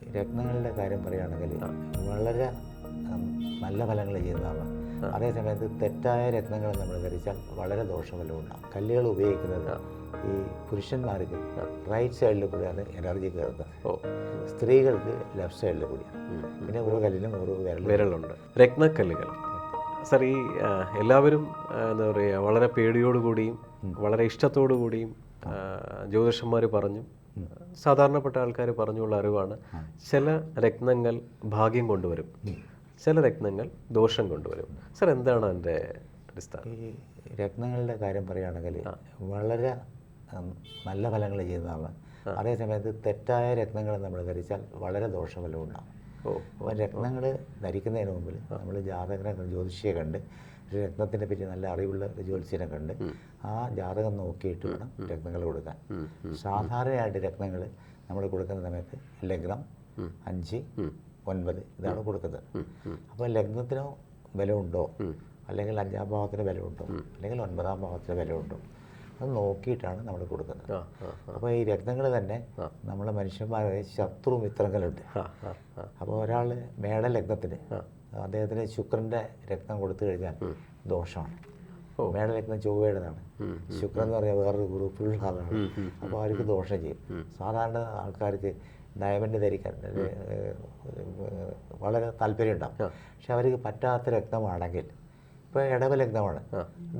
രത്നങ്ങളുടെ കാര്യം പറയുകയാണെങ്കിൽ വളരെ നല്ല ഫലങ്ങൾ ചെയ്യുന്നതാണ്. അതേസമയത്ത് തെറ്റായ രത്നങ്ങൾ നമ്മൾ ധരിച്ചാൽ വളരെ ദോഷഫലം ഉണ്ടാകും കല്ലുകൾ ഉപയോഗിക്കുന്നത് ഈ പുരുഷന്മാർക്ക് റൈറ്റ് സൈഡിൽ കൂടിയാണ് എനർജി കയറുന്നത്. സ്ത്രീകൾക്ക് ലെഫ്റ്റ് സൈഡിൽ കൂടിയാണ്. പിന്നെ ഓരോ കല്ലിനും ഓരോ വിരൽ വിരലുണ്ട്. രത്നക്കല്ലുകൾ. സർ ഈ എല്ലാവരും എന്താ പറയുക വളരെ പേടിയോടുകൂടിയും വളരെ ഇഷ്ടത്തോടു കൂടിയും ജ്യോതിഷന്മാർ പറഞ്ഞു. സാധാരണപ്പെട്ട ആൾക്കാർ പറഞ്ഞുള്ള അറിവാണ് ചില രത്നങ്ങൾ ഭാഗ്യം കൊണ്ടുവരും. ചില രത്നങ്ങൾ ദോഷം കൊണ്ടുവരും. സർ എന്താണ് അതിന്റെ അടിസ്ഥാനം? ഈ രത്നങ്ങളുടെ കാര്യം പറയുകയാണെങ്കിൽ വളരെ നല്ല ഫലങ്ങൾ ചെയ്യുന്നതാണ്. അതേസമയത്ത് തെറ്റായ രത്നങ്ങൾ നമ്മൾ ധരിച്ചാൽ വളരെ ദോഷഫലം ഉണ്ടാകും അപ്പോൾ രത്നങ്ങൾ ധരിക്കുന്നതിന് മുമ്പിൽ നമ്മൾ ജാതകനെ ജ്യോതിഷിയെ കണ്ട് രത്നത്തിനെ പറ്റി നല്ല അറിവുള്ള ജ്യോത്സ്യനെ കണ്ട് ആ ജാതകം നോക്കിയിട്ട് വേണം രത്നങ്ങൾ കൊടുക്കാൻ. സാധാരണയായിട്ട് രത്നങ്ങൾ നമ്മൾ കൊടുക്കുന്ന സമയത്ത് ലഗ്നം അഞ്ച് ഒൻപത് ഇതാണ് കൊടുക്കുന്നത്. അപ്പോൾ ലഗ്നത്തിനോ ബലമുണ്ടോ? അല്ലെങ്കിൽ അഞ്ചാം ഭാവത്തിന് ബലമുണ്ടോ? അല്ലെങ്കിൽ ഒൻപതാം ഭാവത്തിന് ബലമുണ്ടോ? അത് നോക്കിയിട്ടാണ് നമ്മൾ കൊടുക്കുന്നത്. അപ്പോൾ ഈ രത്നങ്ങൾ തന്നെ നമ്മളെ മനുഷ്യന്മാരെ ശത്രു മിത്രങ്ങളുണ്ട്. അപ്പോൾ ഒരാൾ മേട ലഗ്നത്തിന് അദ്ദേഹത്തിന് ശുക്രന്റെ രക്തം കൊടുത്തു കഴിഞ്ഞാൽ ദോഷമാണ്. മേടലഗ്നം ചൊവ്വയുടേതാണ്. ശുക്രൻ എന്ന് പറയുന്നത് വേറൊരു ഗ്രൂപ്പിലുള്ള ആളാണ് അപ്പോൾ അവർക്ക് ദോഷം ചെയ്യും. സാധാരണ ആൾക്കാർക്ക് ഡയമണ്ട് ധരിക്കാൻ വളരെ താല്പര്യം ഉണ്ടാവും. പക്ഷെ അവർക്ക് പറ്റാത്ത രക്തമാണെങ്കിൽ ഇപ്പോൾ ഇടവ ലഗ്നമാണ്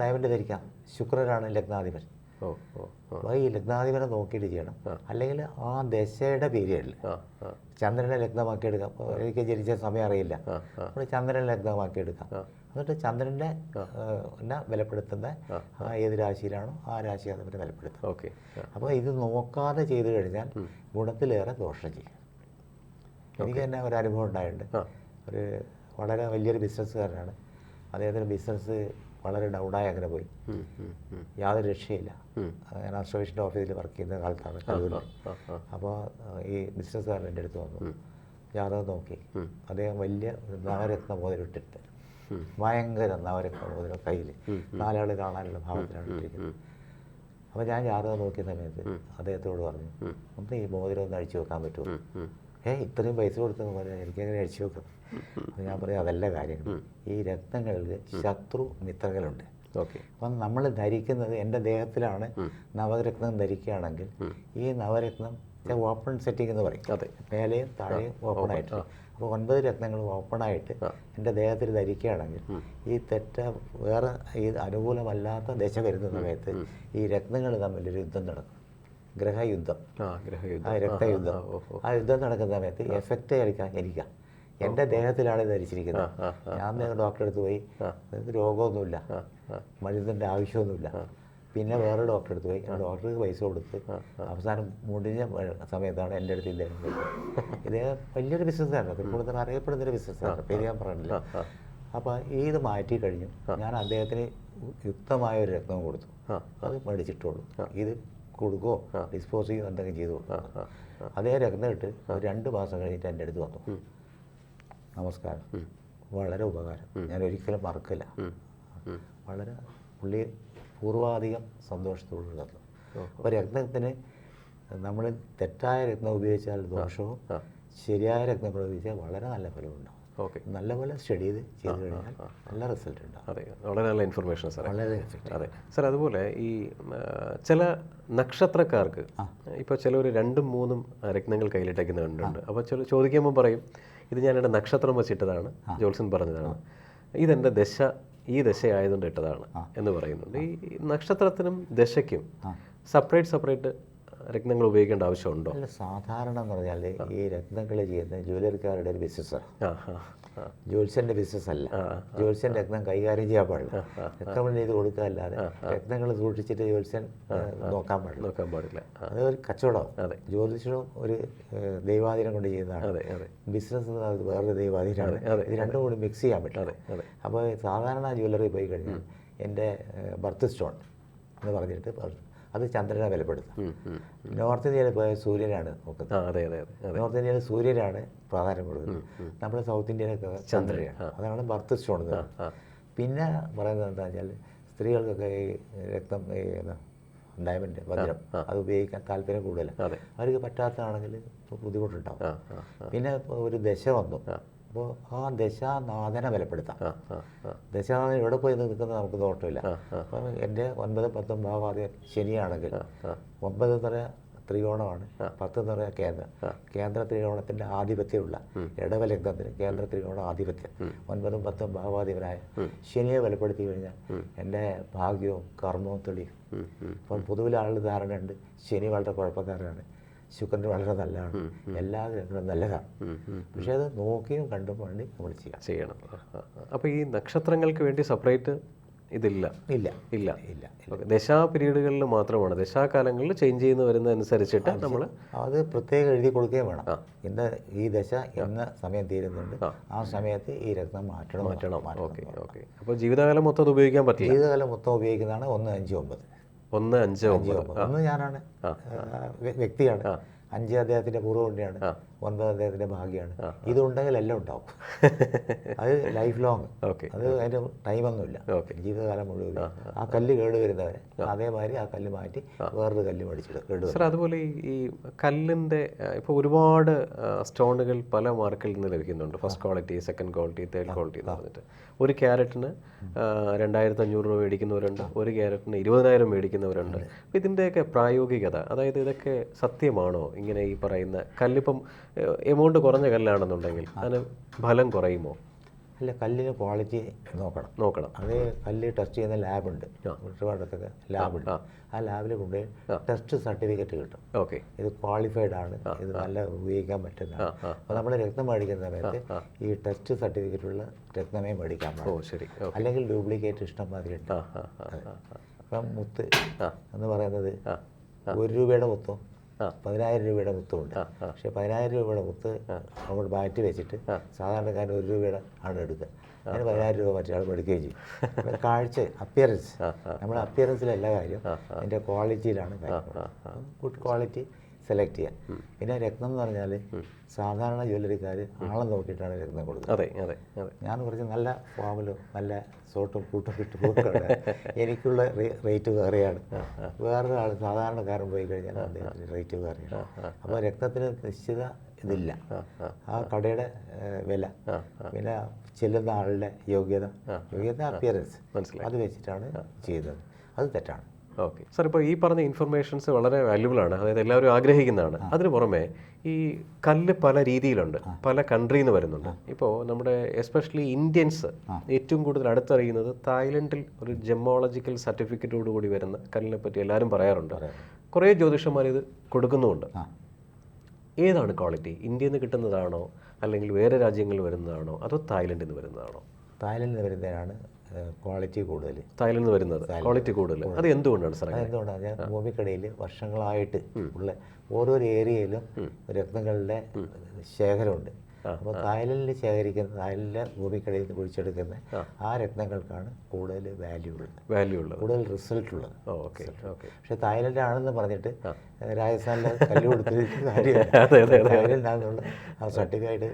ഡയമണ്ട് ധരിക്കാം. ശുക്രനാണ് ലഗ്നാധിപൻ. അപ്പോൾ ഈ ലഗ്നാധിപനെ നോക്കിയിട്ട് ചെയ്യണം. അല്ലെങ്കിൽ ആ ദശയുടെ പീരിയഡിൽ ചന്ദ്രനെ ലഗ്നമാക്കി എടുക്കാം അപ്പോൾ എനിക്ക് ജനിച്ച സമയം അറിയില്ല. നമ്മൾ ചന്ദ്രനെ ലഗ്നമാക്കി എടുക്കാം എന്നിട്ട് ചന്ദ്രന്റെ എന്നെ ബലപ്പെടുത്തുന്ന ഏത് രാശിയിലാണോ ആ രാശി അതിനെ ബലപ്പെടുത്തും ഓക്കെ. അപ്പോൾ ഇത് നോക്കാതെ ചെയ്തു കഴിഞ്ഞാൽ ഗുണത്തിലേറെ ദോഷം ചെയ്യും. എനിക്ക് തന്നെ ഒരു അനുഭവം ഉണ്ടായിട്ടുണ്ട്. ഒരു വളരെ വലിയൊരു ബിസിനസ്സുകാരനാണ്. അദ്ദേഹത്തിന്റെ ബിസിനസ് വളരെ ഡൗണായി അങ്ങനെ പോയി യാതൊരു രക്ഷയില്ല. ഞാൻ അസോസിയേഷന്റെ ഓഫീസിൽ വർക്ക് ചെയ്യുന്ന കാലത്താണ് അപ്പോൾ ഈ ബിസിനസ്സുകാരൻ എന്റെ അടുത്ത് വന്നു. ജാതകം നോക്കി. അദ്ദേഹം വലിയ നവരത്ന മോതിരം ഇട്ടിട്ട് ഭയങ്കര നവരത്ന മോതിരം കയ്യിൽ നാലാൾ കാണാനുള്ള ഭാവത്തിലാണ് ഇട്ടിരിക്കുന്നത്. അപ്പോൾ ഞാൻ ജാതകം നോക്കിയ സമയത്ത് അദ്ദേഹത്തോട് പറഞ്ഞു ഒന്ന് ഈ മോതിരം ഒന്ന് അഴിച്ചു വെക്കാൻ പറ്റുമോ? ഏ ഇത്രയും പൈസ കൊടുത്തെന്ന് പറഞ്ഞാൽ എനിക്കങ്ങനെ അടിച്ചു വെക്കും. അപ്പോൾ ഞാൻ പറയും അതല്ല കാര്യങ്ങൾ ഈ രക്തങ്ങളിൽ ശത്രു മിത്രങ്ങളുണ്ട്. ഓക്കെ. അപ്പം നമ്മൾ ധരിക്കുന്നത് എന്റെ ദേഹത്തിലാണ് നവരത്നം ധരിക്കുകയാണെങ്കിൽ ഈ നവരത്നം ഓപ്പൺ സെറ്റിംഗ് എന്ന് പറയും. അതെ. മേലെയും താഴെയും ഓപ്പൺ ആയിട്ട്. അപ്പോൾ ഒൻപത് രത്നങ്ങൾ ഓപ്പൺ ആയിട്ട് എന്റെ ദേഹത്തിൽ ധരിക്കുകയാണെങ്കിൽ ഈ തെറ്റ വേറെ ഈ അനുകൂലമല്ലാത്ത ദശ വരുന്ന സമയത്ത് ഈ രത്നങ്ങൾ തമ്മിലൊരു യുദ്ധം നടക്കും. ഗ്രഹയുദ്ധം. ആ രക്തയുദ്ധം. ആ യുദ്ധം നടക്കുന്ന സമയത്ത് എഫക്റ്റ് കളിക്കാൻ എനിക്കാം എന്റെ ദേഹത്തിലാണ് ഇത് ധരിച്ചിരിക്കുന്നത്. ഞാൻ നിങ്ങൾ ഡോക്ടറെ അടുത്ത് പോയി. രോഗമൊന്നുമില്ല. മരുന്നിന്റെ ആവശ്യമൊന്നുമില്ല. പിന്നെ വേറെ ഡോക്ടറെ അടുത്ത് പോയി. ഡോക്ടർക്ക് പൈസ കൊടുത്ത് അവസാനം മുടിഞ്ഞ സമയത്താണ് എന്റെ അടുത്ത് ഇദ്ദേഹം ഇത് ഇദ്ദേഹം വലിയൊരു ബിസിനസ്സാണ് തൃപ്പൂണിത്തറ അറിയപ്പെടുന്നൊരു ബിസിനസ്സാണ് പേര് ഞാൻ പറഞ്ഞില്ല. അപ്പോൾ ഇത് മാറ്റി കഴിഞ്ഞു. ഞാൻ അദ്ദേഹത്തിന് യുക്തമായ ഒരു രക്തം കൊടുത്തു. അത് മേടിച്ചിട്ടുള്ളൂ ഇത് കൊടുക്കുകയോ ഡിസ്പോസ് ചെയ്യുകയോ എന്തെങ്കിലും ചെയ്തു അതേ ഒരു രണ്ട് മാസം കഴിഞ്ഞിട്ട് എന്റെ അടുത്ത് വന്നു. നമസ്കാരം. വളരെ ഉപകാരം. ഞാൻ ഒരിക്കലും മറക്കില്ല. വളരെ പുള്ളി പൂർവാധികം സന്തോഷത്തോടു തന്നു അപ്പോൾ രത്നത്തിന് നമ്മൾ തെറ്റായ രത്നം ഉപയോഗിച്ചാൽ ദോഷവും ശരിയായ രത്നം ഉപയോഗിച്ചാൽ വളരെ നല്ല ഫലമുണ്ടാവും. ഓക്കെ. നല്ലപോലെ സ്റ്റഡി ചെയ്ത് ചെയ്ത് കഴിഞ്ഞാൽ നല്ല റിസൾട്ട് ഉണ്ടാവും. അതെ വളരെ നല്ല ഇൻഫർമേഷൻ സാർ വളരെ അതെ. സാർ അതുപോലെ ഈ ചില നക്ഷത്രക്കാർക്ക് ഇപ്പോൾ ചിലർ രണ്ടും മൂന്നും രത്നങ്ങൾ കയ്യിലിട്ടേക്കുന്ന കണ്ടിട്ടുണ്ട്. അപ്പോൾ ചില ചോദിക്കുമ്പോൾ പറയും ഇത് ഞാൻ എന്റെ നക്ഷത്രം വെച്ചിട്ടതാണ് ജോൾസൺ പറഞ്ഞതാണ്. ഇതെന്റെ ദശ ഈ ദശ ആയതുകൊണ്ട് ഇട്ടതാണ്. എന്ന് പറയുന്നുണ്ട്. ഈ നക്ഷത്രത്തിനും ദശയ്ക്കും സെപ്പറേറ്റ് സെപ്പറേറ്റ് രത്നങ്ങൾ ഉപയോഗിക്കേണ്ട ആവശ്യമുണ്ടോ? അല്ല സാധാരണ എന്ന് പറഞ്ഞാൽ ഈ രത്നങ്ങൾ ചെയ്യുന്ന ജ്വല്ലറിക്കാരുടെ ഒരു ബിസിനസ്സാണ്. ജ്യോത്സ്യന്റെ ബിസിനസ് അല്ല. ജ്യോത്സ്യൻ രത്നം കൈകാര്യം ചെയ്യാൻ പാടില്ല. രക്തം ചെയ്ത് കൊടുക്കാല്ലാതെ രത്നങ്ങൾ സൂക്ഷിച്ചിട്ട് ജ്യോത്സ്യൻ നോക്കാൻ പാടില്ല. നോക്കാൻ പാടില്ല. അത് ഒരു കച്ചവടം. ജ്യോതിഷവും ഒരു ദൈവാധീനം കൊണ്ട് ചെയ്യുന്നതാണ്. ബിസിനസ് എന്ന് പറയുന്നത് വേറൊരു ദൈവാധീനമാണ്. ഇത് രണ്ടും കൂടി മിക്സ് ചെയ്യാൻ പറ്റില്ല അപ്പോൾ സാധാരണ ജ്വല്ലറി പോയി കഴിഞ്ഞാൽ എന്റെ ബർത്ത് സ്റ്റോൺ എന്ന് പറഞ്ഞിട്ട് പറ- അത് ചന്ദ്രനെ ബലപ്പെടുത്തും. നോർത്ത് ഇന്ത്യയിൽ പോയ സൂര്യനാണ് നോക്കുന്നത്. നോർത്ത് ഇന്ത്യയിൽ സൂര്യനാണ് പ്രാധാന്യം കൊടുക്കുന്നത്. നമ്മുടെ സൗത്ത് ഇന്ത്യയിലൊക്കെ ചന്ദ്രനാണ് അതാണ് ബർത്ത് സ്റ്റോൺ എന്ന് പിന്നെ പറയുന്നത് എന്താ വെച്ചാൽ സ്ത്രീകൾക്കൊക്കെ ഈ രക്തം ഈ ഡയമണ്ട് വജ്രം അത് ഉപയോഗിക്കാൻ താല്പര്യം കൂടുതലാണ് അവർക്ക് പറ്റാത്തതാണെങ്കിൽ ബുദ്ധിമുട്ടുണ്ടാവും. പിന്നെ ഒരു ദശ വന്നു. അപ്പോൾ ആ ദശാനാഥനെ ബലപ്പെടുത്താം. ദശാനാഥൻ എവിടെ പോയി നിൽക്കുന്നത് നമുക്ക് നോട്ടമില്ല. അപ്പം എന്റെ ഒൻപത് പത്തും ഭാഗം ശനിയാണെങ്കിൽ ഒമ്പത് നിറ ത്രികോണമാണ് പത്ത് നിറ കേന്ദ്രം. കേന്ദ്ര ത്രികോണത്തിന്റെ ആധിപത്യമുള്ള ഇടവലഗ്നത്തിന് കേന്ദ്ര ത്രികോണ ആധിപത്യം. ഒൻപതും പത്തും ഭാവാധിപനായ ശനിയെ ബലപ്പെടുത്തി കഴിഞ്ഞാൽ എന്റെ ഭാഗ്യവും കർമ്മവും തെളിയും. അപ്പം പൊതുവിൽ ആളുടെ ധാരണയുണ്ട് ശനി വളരെ കുഴപ്പക്കാരനാണ്. ശുക്രൻ വളരെ നല്ലതാണ്. എല്ലാ ഗ്രഹങ്ങളും നല്ലതാണ്. പക്ഷേ അത് നോക്കിയും കണ്ടും വേണ്ടി നമ്മൾ ചെയ്യാം. ചെയ്യണം. അപ്പോൾ ഈ നക്ഷത്രങ്ങൾക്ക് വേണ്ടി സെപ്പറേറ്റ് ഇതില്ല? ഇല്ല. ഇല്ല. ഇല്ല ദശാ പീരീഡുകളിൽ മാത്രമാണ്. ദശാകാലങ്ങളിൽ ചേഞ്ച് ചെയ്യുന്ന വരുന്ന അനുസരിച്ചിട്ട് നമ്മൾ അത് പ്രത്യേകം എഴുതി കൊടുക്കുകയും വേണം. ഇന്ന് ഈ ദശ എന്ന സമയം തീരുന്നുണ്ട്. ആ. സമയത്ത് ഈ രക്തം മാറ്റണം. മാറ്റണം. Okay okay. അപ്പോൾ ജീവിതകാലം മൊത്തം ഉപയോഗിക്കാൻ പറ്റില്ല? ജീവിതകാലം മൊത്തം ഉപയോഗിക്കുന്നതാണ് ഒന്ന് അഞ്ച് ഒമ്പത്. ഒന്ന് അഞ്ച് ഒന്ന് ഞാനാണ് വ്യക്തിയാണ്. അഞ്ച് അദ്ദേഹത്തിന്റെ പൂർവമുണ്ടിയാണ് ഒൻപത് അദ്ദേഹത്തിന്റെ ഭാഗ്യമാണ്. ഇതുണ്ടെങ്കിൽ എല്ലാം ഉണ്ടാവും. അത് ലൈഫ് ലോങ് ഓക്കെ അത് അതിന്റെ ടൈമൊന്നുമില്ല ജീവിതകാലം മുഴുവൻ ആ കല്ല് കേട് വരുന്നവരെ. അതേമാതിരി ആ കല്ല് മാറ്റി വേറൊരു കല്ല് വരും സാർ അതുപോലെ ഈ ഈ കല്ലിന്റെ ഇപ്പോൾ ഒരുപാട് സ്റ്റോണുകൾ പല മാർക്കിൽ നിന്ന് ലഭിക്കുന്നുണ്ട്. First quality second quality third quality എന്ന് പറഞ്ഞിട്ട്. ഒരു ക്യാരറ്റിന് രണ്ടായിരത്തി അഞ്ഞൂറ് രൂപ മേടിക്കുന്നവരുണ്ട്. ഒരു ക്യാരറ്റിന് ഇരുപതിനായിരം മേടിക്കുന്നവരുണ്ട്. അപ്പോൾ ഇതിന്റെയൊക്കെ പ്രായോഗികത അതായത് ഇതൊക്കെ സത്യമാണോ? ഇങ്ങനെ ഈ പറയുന്ന കല്ലിപ്പം എമൗണ്ട് കുറഞ്ഞ കല്ലാണെന്നുണ്ടെങ്കിൽ അതിന് ഫലം കുറയുമോ? അല്ല കല്ലിന് ക്വാളിറ്റി നോക്കണം. നോക്കണം. അത് കല്ല് ടെസ്റ്റ് ചെയ്യുന്ന ലാബുണ്ട് ഒരുപാടൊക്കെ ലാബുണ്ട് ആ ലാബിൽ കൊണ്ടുപോയി ടെസ്റ്റ് സർട്ടിഫിക്കറ്റ് കിട്ടും. ഓക്കെ. ഇത് ക്വാളിഫൈഡ് ആണ്. ഇത് നല്ല ഉപയോഗിക്കാൻ പറ്റുന്ന അപ്പോൾ നമ്മൾ രക്തം മേടിക്കുന്ന സമയത്ത് ഈ ടെസ്റ്റ് സർട്ടിഫിക്കറ്റുള്ള രക്തമേ മേടിക്കാൻ ശരി. അല്ലെങ്കിൽ ഡ്യൂപ്ലിക്കേറ്റ് ഇഷ്ടം മാതിരി ഇപ്പം മുത്ത് എന്ന് പറയുന്നത് ഒരു രൂപയുടെ മുത്തും പതിനായിരം രൂപയുടെ മുത്തും പക്ഷെ പതിനായിരം രൂപയുടെ മുത്ത് നമ്മൾ മാറ്റി വെച്ചിട്ട് സാധാരണക്കാരൻ ഒരു രൂപയുടെ ആണ് എടുക്കുക. അങ്ങനെ പതിനായിരം രൂപ മറ്റേ ആൾ എടുക്കുകയും ചെയ്യും. കാഴ്ച അപ്പിയറൻസ് നമ്മുടെ അപ്പിയറൻസിലല്ല കാര്യം അതിന്റെ ക്വാളിറ്റിയിലാണ് കാര്യം ഗുഡ് ക്വാളിറ്റി സെലക്ട് ചെയ്യാം പിന്നെ രക്തം എന്ന് പറഞ്ഞാൽ സാധാരണ ജ്വല്ലറിക്കാർ ആളെ നോക്കിയിട്ടാണ് രക്തം കൊടുക്കുന്നത്. അതെ അതെ അതെ. ഞാൻ കുറച്ച് നല്ല ഫാമിലും നല്ല സോട്ടും കൂട്ടും ഇട്ട് പോക്കാണ് എനിക്കുള്ള റേറ്റ് വേറെയാണ്. വേറൊരാൾ സാധാരണക്കാരൻ പോയി കഴിഞ്ഞാൽ അദ്ദേഹത്തിന് റേറ്റ് വേറെയാണ്. അപ്പോൾ രക്തത്തിന് നിശ്ചിത ഇതില്ല. ആ കടയുടെ വില. പിന്നെ ചെല്ലുന്ന ആളുടെ യോഗ്യത. യോഗ്യത അപ്പിയറൻസ്. അത് വെച്ചിട്ടാണ് ചെയ്തത്. അത് തെറ്റാണ്. ഓക്കെ. സാർ ഇപ്പോൾ ഈ പറഞ്ഞ ഇൻഫർമേഷൻസ് വളരെ വാല്യുബിൾ ആണ്. അതായത് എല്ലാവരും ആഗ്രഹിക്കുന്നതാണ്. അതിന് പുറമെ ഈ കല്ല് പല രീതിയിലുണ്ട്. പല കൺട്രിയിൽ നിന്ന് വരുന്നുണ്ട്. ഇപ്പോൾ നമ്മുടെ എസ്പെഷ്യലി ഇന്ത്യൻസ് ഏറ്റവും കൂടുതൽ അടുത്തറിയുന്നത് തായ്ലൻഡിൽ ഒരു ജെമോളജിക്കൽ സർട്ടിഫിക്കറ്റോട് കൂടി വരുന്ന കല്ലിനെ പറ്റി എല്ലാവരും പറയാറുണ്ട്. കുറേ ജ്യോതിഷന്മാർ ഇത് കൊടുക്കുന്നുമുണ്ട്. ഏതാണ് ക്വാളിറ്റി ഇന്ത്യയിൽ നിന്ന് കിട്ടുന്നതാണോ? അല്ലെങ്കിൽ വേറെ രാജ്യങ്ങളിൽ വരുന്നതാണോ? അതോ തായ്ലൻഡിൽ നിന്ന് വരുന്നതാണോ? തായ്ലൻഡിൽ വരുന്നതിനാണ് ക്വാളിറ്റി കൂടുതൽ തായ്ലൻഡിൽ നിന്ന് വരുന്നത്. ക്വാളിറ്റി കൂടുതൽ അത് എന്തുകൊണ്ടാണ് സാർ എന്തുകൊണ്ടാണ് ഞാൻ ഭൂമിക്കടയിൽ വർഷങ്ങളായിട്ട് ഉള്ള ഓരോ ഏരിയയിലും രത്നങ്ങളുടെ ശേഖരമുണ്ട്. അപ്പോൾ തായ്ലൻഡിൽ ശേഖരിക്കുന്ന തായ്ലൻഡിലെ ഭൂമിക്കടയിൽ നിന്ന് കുഴിച്ചെടുക്കുന്ന ആ. രത്നങ്ങൾക്കാണ് കൂടുതൽ വാല്യൂ ഉള്ളത്. വാല്യൂ ഉള്ളത്. കൂടുതൽ റിസൾട്ട് ഉള്ളത്. ഓക്കെ. ഓക്കെ. പക്ഷേ തായ്ലൻഡ് ആണെന്ന് പറഞ്ഞിട്ട് രാജസ്ഥാനിലെ കല്ല് കൊടുത്തിട്ട് കാര്യമില്ല. അതെ, അതെ, തായ്ലൻഡ് ആണെന്നുള്ള ആ സർട്ടിഫിക്കറ്റ്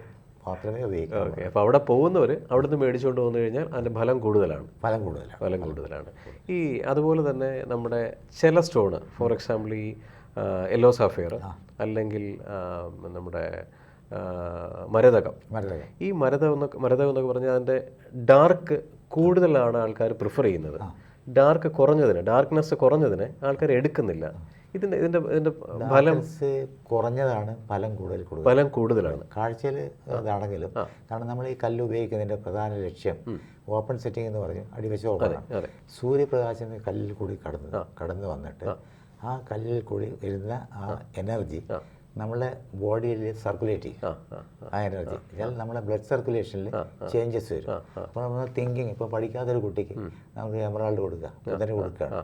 മാത്രമേ ഉപയോഗിക്കൂ ഓക്കെ അപ്പോൾ അവിടെ പോകുന്നവർ അവിടെ നിന്ന് മേടിച്ചുകൊണ്ട് വന്നു കഴിഞ്ഞാൽ അതിന്റെ ഫലം കൂടുതലാണ്. ഫലം കൂടുതലാണ്. ഫലം കൂടുതലാണ്. ഈ അതുപോലെ തന്നെ നമ്മുടെ ചില സ്റ്റോണ് ഫോർ എക്സാമ്പിൾ ഈ യെല്ലോ സാഫിയർ അല്ലെങ്കിൽ നമ്മുടെ മരതകം. ഈ മരതകം എന്നൊക്കെ മരതകം എന്നൊക്കെ പറഞ്ഞാൽ അതിന്റെ ഡാർക്ക് കൂടുതലാണ് ആൾക്കാർ പ്രിഫർ ചെയ്യുന്നത്. ഡാർക്ക് കുറഞ്ഞതിന് ഡാർക്ക്നെസ് കുറഞ്ഞതിന് ആൾക്കാർ എടുക്കുന്നില്ല. ഇതിന്റെ ഇതിന്റെ ഇതിന്റെ ഫലം കുറഞ്ഞതാണ് ഫലം കൂടുതൽ കൂടുതൽ ഫലം കൂടുതലാണ്. കാഴ്ചയിൽ ഇതാണെങ്കിലും കാരണം നമ്മൾ ഈ കല്ല് ഉപയോഗിക്കുന്നതിന്റെ പ്രധാന ലക്ഷ്യം ഓപ്പൺ സെറ്റിംഗ് എന്ന് പറഞ്ഞു അടിവശം ഓപ്പണാണ്. സൂര്യപ്രകാശം കല്ലിൽ കൂടി കടന്നു കടന്നു വന്നിട്ട് ആ. കല്ലിൽ കൂടി വരുന്ന ആ എനർജി നമ്മളെ ബോഡിയിൽ സർക്കുലേറ്റ് ചെയ്യും. ആ എനർജി എന്നാൽ നമ്മളെ ബ്ലഡ് സർക്കുലേഷനിൽ ചേഞ്ചസ് വരും. അപ്പോൾ നമ്മൾ തിങ്കിങ് ഇപ്പോൾ പഠിക്കാത്തൊരു കുട്ടിക്ക് നമുക്ക് എമറാൾഡ് കൊടുക്കുക അതിന് കൊടുക്കുകയാണ്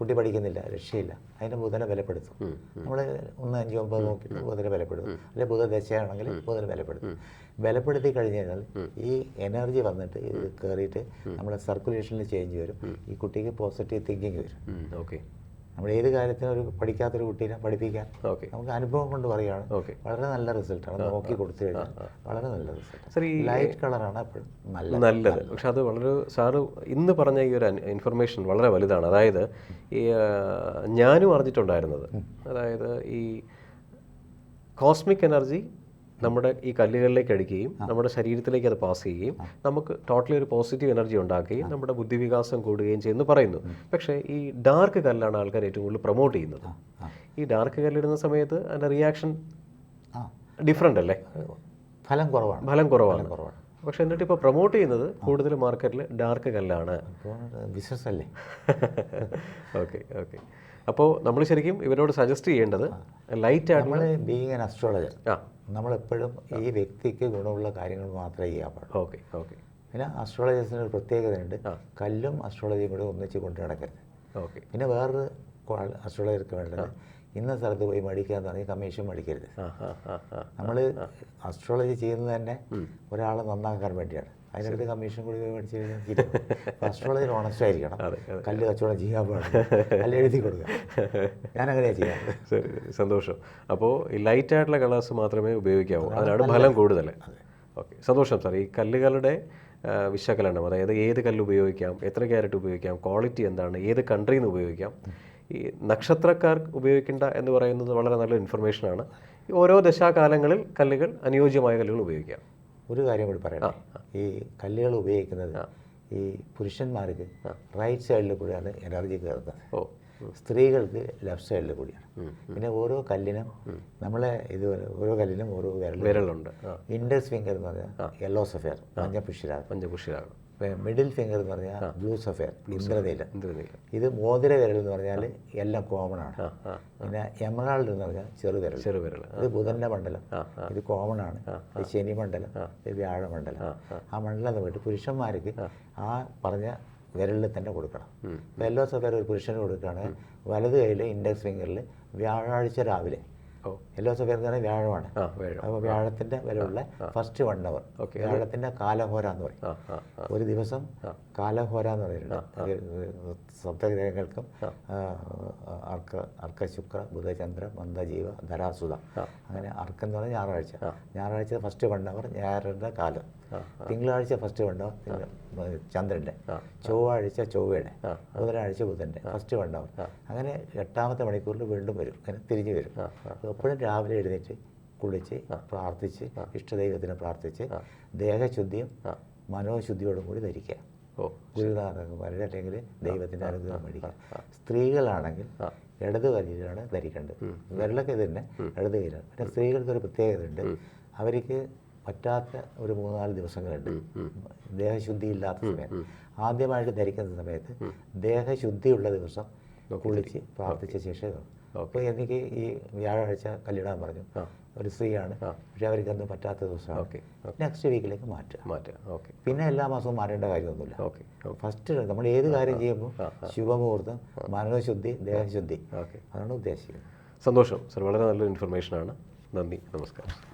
കുട്ടി പഠിക്കുന്നില്ല രക്ഷയില്ല. അതിന്റെ ബുധനെ ബലപ്പെടുത്തും. നമ്മൾ ഒന്ന് അഞ്ച് ഒമ്പത് നോക്കിയിട്ട് ബുധനെ ബലപ്പെടുത്തും. അല്ലെങ്കിൽ ബുധ ദശയാണെങ്കിൽ ബുധനെ ബലപ്പെടുത്തും. ബലപ്പെടുത്തി കഴിഞ്ഞ് കഴിഞ്ഞാൽ ഈ എനർജി വന്നിട്ട് ഇത് കയറിയിട്ട് നമ്മുടെ സർക്കുലേഷനിൽ ചേഞ്ച് വരും. ഈ കുട്ടിക്ക് പോസിറ്റീവ് തിങ്കിങ് വരും. ഓക്കെ. നമ്മൾ ഏത് കാര്യത്തിനും ഒരു പഠിക്കാത്തൊരു കുട്ടീനെ പഠിപ്പിക്കാൻ നമുക്ക് അനുഭവം കൊണ്ട് പറയുകയാണ്. വളരെ നല്ല റിസൾട്ടാണ്. നോക്കി കൊടുത്തു കഴിഞ്ഞാൽ വളരെ നല്ല റിസൾട്ട് സർ ഈ ലൈറ്റ് കളറാണ് എപ്പോഴും നല്ല നല്ലത്. പക്ഷെ അത് വളരെ സാറ് ഇന്ന് പറഞ്ഞ ഈ ഒരു ഇൻഫർമേഷൻ വളരെ വലുതാണ്. അതായത് ഈ ഞാനും അറിഞ്ഞിട്ടുണ്ടായിരുന്നത്. അതായത് ഈ കോസ്മിക് എനർജി നമ്മുടെ ഈ കല്ലുകളിലേക്ക് അടിക്കുകയും നമ്മുടെ ശരീരത്തിലേക്ക് അത് പാസ് ചെയ്യുകയും നമുക്ക് ടോട്ടലി ഒരു പോസിറ്റീവ് എനർജി ഉണ്ടാക്കുകയും നമ്മുടെ ബുദ്ധിവികാസം കൂടുകയും ചെയ്യുന്നു പറയുന്നു. പക്ഷേ ഈ ഡാർക്ക് കല്ലാണ് ആൾക്കാർ ഏറ്റവും കൂടുതൽ പ്രൊമോട്ട് ചെയ്യുന്നത്. ഈ ഡാർക്ക് കല്ലിടുന്ന സമയത്ത് അതിന്റെ റിയാക്ഷൻ ഡിഫറെന്റ് അല്ലേ? ഫലം കുറവാണ്. ഫലം കുറവാണ്. കുറവാണ്. പക്ഷെ എന്നിട്ട് ഇപ്പോൾ പ്രൊമോട്ട് ചെയ്യുന്നത് കൂടുതൽ മാർക്കറ്റിൽ ഡാർക്ക് കല്ലാണ്. ബിസിനസ് അല്ലേ ഓക്കെ ഓക്കെ അപ്പോൾ നമ്മൾ ശരിക്കും ഇവരോട് സജസ്റ്റ് ചെയ്യേണ്ടത് ലൈറ്റ് ആണ് നമ്മൾ ബീങ് ആൻ അസ്ട്രോളജർ നമ്മളെപ്പോഴും ഈ വ്യക്തിക്ക് ഗുണമുള്ള കാര്യങ്ങൾ മാത്രമേ ചെയ്യാൻ പാടുള്ളൂ. Okay okay. പിന്നെ അസ്ട്രോളജേഴ്സിന് ഒരു പ്രത്യേകതയുണ്ട്. കല്ലും അസ്ട്രോളജിയും കൂടെ ഒന്നിച്ച് കൊണ്ട് നടക്കരുത് ഓക്കെ. പിന്നെ വേറൊരു അസ്ട്രോളജർക്ക് വേണ്ടത് ഇന്ന സ്ഥലത്ത് പോയി മേടിക്കാന്ന് പറഞ്ഞാൽ കമ്മീഷൻ മേടിക്കരുത്. നമ്മൾ അസ്ട്രോളജി ചെയ്യുന്നത് തന്നെ ഒരാളെ നന്നാക്കാൻ വേണ്ടിയാണ്. അതിനടുത്ത് കമ്മീഷൻ കൂടി പോയി മേടിച്ച് കഴിഞ്ഞാൽ അസ്ട്രോളജി ഓണസ്റ്റ് ആയിരിക്കണം. കല്ല് കച്ചവടം ചെയ്യാൻ പാടില്ല. കല്ല് എഴുതി കൊടുക്കുക. ഞാൻ അങ്ങനെയാണ് ചെയ്യാം ശരി. സന്തോഷം. അപ്പോൾ ഈ ലൈറ്റ് ആയിട്ടുള്ള കളേഴ്സ് മാത്രമേ ഉപയോഗിക്കാവൂ. അതിനാണ് ഫലം കൂടുതൽ. ഓക്കെ സന്തോഷം സാർ ഈ കല്ലുകളുടെ വിശകലനം അതായത് ഏത് കല്ല് ഉപയോഗിക്കാം എത്ര ക്യാരറ്റ് ഉപയോഗിക്കാം ക്വാളിറ്റി എന്താണ് ഏത് കൺട്രിയിൽ നിന്ന് ഉപയോഗിക്കാം ഈ നക്ഷത്രക്കാർ ഉപയോഗിക്കേണ്ട എന്ന് പറയുന്നത് വളരെ നല്ല ഇൻഫർമേഷനാണ് ആണ്. ഓരോ ദശാകാലങ്ങളിൽ കല്ലുകൾ അനുയോജ്യമായ കല്ലുകൾ ഉപയോഗിക്കാം. ഒരു കാര്യം കൂടി പറയാം ഈ കല്ലുകൾ ഉപയോഗിക്കുന്നത് ഈ പുരുഷന്മാർക്ക് റൈറ്റ് സൈഡിൽ കൂടിയാണ് എനർജി കയറുന്നത്. ഓ. സ്ത്രീകൾക്ക് ലെഫ്റ്റ് സൈഡിൽ കൂടിയാണ്. പിന്നെ ഓരോ കല്ലിനും നമ്മളെ ഇതുപോലെ ഓരോ കല്ലിനും ഓരോ വിരലുണ്ട്. ഇൻഡസ് ഫിംഗർ എന്ന് പറഞ്ഞാൽ യെല്ലോ സഫയർ മഞ്ഞ പഞ്ചപുഷിരാണ് മിഡിൽ ഫിംഗർ എന്ന് പറഞ്ഞാൽ ബ്ലൂ സഫയർ ഇന്ദ്രനീലം. ഇത് മോതിര വിരൽ എന്ന് പറഞ്ഞാൽ എല്ലാം കോമൺ ആണ്. പിന്നെ എമറാൾഡ് എന്ന് പറഞ്ഞാൽ ചെറുവിരൽ ചെറുവിരൽ ഇത് ബുധന്റെ മണ്ഡലം. ഇത് കോമൺ ആണ്. ഇത് ശനി മണ്ഡലം. ഇത് വ്യാഴ മണ്ഡലം. ആ മണ്ഡലം പോയിട്ട് പുരുഷന്മാർക്ക് ആ. പറഞ്ഞ വിരലിൽ തന്നെ കൊടുക്കണം. ഇപ്പോൾ എല്ലാ സഫയർ ഒരു പുരുഷന് കൊടുക്കുകയാണെങ്കിൽ വലത് കയ്യിൽ ഇൻഡെക്സ് ഫിംഗറിൽ വ്യാഴാഴ്ച രാവിലെ. എല്ലാ സഫയർ എന്ന് പറഞ്ഞാൽ വ്യാഴമാണ്. അപ്പോൾ വ്യാഴത്തിന്റെ വിലയുള്ള ഫസ്റ്റ് വൺ അവർ വ്യാഴത്തിന്റെ കാലഹോര എന്ന് പറയും. ഒരു ദിവസം കാലഹോര എന്ന് പറയുന്നുണ്ട്. സപ്തഗ്രഹങ്ങൾക്കും അർക്ക അർക്ക ശുക്ര ബുധചന്ദ്ര മന്ദജീവ ധരാസുത അങ്ങനെ അർക്കം എന്ന് പറഞ്ഞാൽ ഞായറാഴ്ച. ഞായറാഴ്ച ഫസ്റ്റ് വൺ അവർ ഞായറിന്റെ കാലം. തിങ്കളാഴ്ച ഫസ്റ്റ് വൺ ചന്ദ്രന്റെ ചന്ദ്രന്റെ. ചൊവ്വാഴ്ച ചൊവ്വയുടെ ബുധനാഴ്ച ബുധന്റെ. ഫസ്റ്റ് വൺ അങ്ങനെ എട്ടാമത്തെ മണിക്കൂറിൽ വീണ്ടും വരും. അങ്ങനെ തിരിഞ്ഞു വരും. എപ്പോഴും രാവിലെ എഴുന്നേറ്റ് കുളിച്ച് പ്രാർത്ഥിച്ച് ഇഷ്ടദൈവത്തിനെ പ്രാർത്ഥിച്ച് ദേഹശുദ്ധിയും മനോശുദ്ധിയോടും കൂടി ധരിക്കുക. ഗുരുനാഥന്മാരുടെ അല്ലെങ്കിൽ ദൈവത്തിന്റെ അനുഗ്രഹം മേടിക്കുക. സ്ത്രീകളാണെങ്കിൽ ഇടത് കയ്യിലാണ് ധരിക്കേണ്ടത്. വിരലൊക്കെ തന്നെ ഇടത് കയ്യിലാണ് പിന്നെ സ്ത്രീകൾക്ക് ഒരു പ്രത്യേകത ഉണ്ട് അവർക്ക് പറ്റാത്ത ഒരു മൂന്നാൽ ദിവസങ്ങളുണ്ട്. ദേഹശുദ്ധി ഇല്ലാത്ത സമയം. ആദ്യമായിട്ട് ധരിക്കുന്ന സമയത്ത് ദേഹശുദ്ധിയുള്ള ദിവസം കുളിച്ച് പ്രാർത്ഥിച്ച ശേഷം അപ്പോൾ എനിക്ക് ഈ വ്യാഴാഴ്ച കല്ലിടാൻ പറഞ്ഞു. ഒരു സ്ത്രീയാണ്. പക്ഷെ അവർക്കൊന്നും പറ്റാത്ത ദിവസമാണ്. നെക്സ്റ്റ് വീക്കിലേക്ക് മാറ്റുക. മാറ്റുക. ഓക്കെ. പിന്നെ എല്ലാ മാസവും മാറേണ്ട കാര്യമൊന്നുമില്ല. ഓക്കെ. ഫസ്റ്റ് നമ്മൾ ഏത് കാര്യം ചെയ്യുമ്പോൾ ശുഭമുഹൂർത്തം മനോശുദ്ധി ദേഹശുദ്ധി. അതാണ് ഉദ്ദേശിക്കുന്നത്. സന്തോഷം. സർ വളരെ നല്ലൊരു ഇൻഫർമേഷനാണ് നന്ദി. നമസ്കാരം.